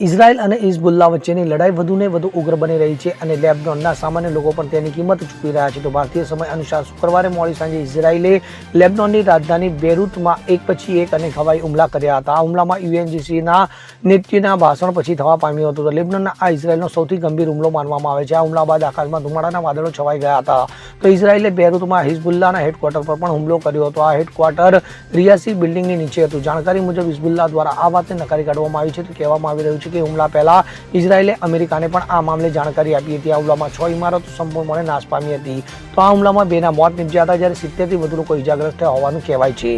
Israel અને ઇઝબુલ્લા વચ્ચેની લડાઈ વધુને વધુ ઉગ્ર બની રહી છે અને લેબનોનના સામાન્ય લોકો પણ તેની કિંમત ચૂકવી રહ્યા છે. તો ભારતીય સમય અનુસાર શુક્રવારે મોડી સાંજે ઇઝરાયલે લેબનોનની રાજધાની બેરૂતમાં એક પછી એક અનેક હવાઈ હુમલા કર્યા હતા. આ હુમલામાં યુએનજીસીના નેત્રીના ભાષણ પછી થવા પામ્યું હતું. તો લેબનોનના આ ઇઝરાયલનો સૌથી ગંભીર હુમલો માનવામાં આવે છે. આ હુમલા બાદ આકાશમાં ધુમાડાના વાદળો છવાઈ ગયા હતા. તો ઇઝરાયલે બેરૂતમાં હિઝબુલ્લાના હેડક્વાર્ટર પર પણ હુમલો કર્યો હતો. આ હેડક્વાર્ટર રિયાસી બિલ્ડિંગની નીચે હતું. જાણકારી મુજબ હિઝબુલ્લા દ્વારા આ વાતને નકારી કાઢવામાં આવી છે. તો કહેવામાં આવી રહ્યું છે કે હુમલા પહેલા ઇઝરાયલે અમેરિકાને પણ આ મામલે જાણકારી આપી હતી. આ હુમલામાં છ ઇમારતો સંપૂર્ણપણે નાશ પામી હતી. તો આ હુમલામાં બેના મોત નીપજ્યા હતા, જ્યારે સિત્તેરથી વધુ લોકો ઇજાગ્રસ્ત હોવાનું કહેવાય છે.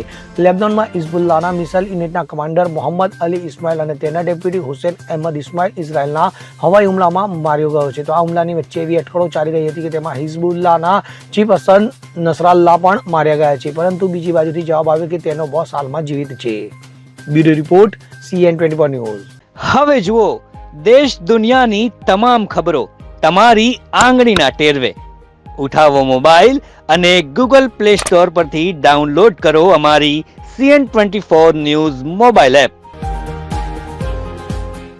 લેબનોનમાં ઇઝબુલ્લાના મિસાઇલ યુનિટના કમાન્ડર મોહમ્મદ અલી ઇસ્માઇલ અને તેના ડેપ્યુટી હુસેન અહેમદ ઇસ્માઇલ ઇઝરાયલના હવાઈ હુમલામાં માર્યો ગયો છે. તો આ હુમલાની વચ્ચે એવી અટકળો ચાલી રહી હતી કે તેમાં હિઝબુલ્લાના ચીફ હસન નસરાલ્લા પણ માર્યા ગયા છે. પરંતુ બીજી બાજુથી જવાબ આવ્યો કે તેનો બોસ હાલમાં જીવિત છે. Bureau report CN twenty news. હવે જુઓ, દેશ દુનિયાની તમામ ખબરો તમારી આંગળીના ટેરવે. ઉઠાવો મોબાઈલ અને ગૂગલ પ્લે સ્ટોર પરથી ડાઉનલોડ કરો અમારી CN twenty four news mobile app.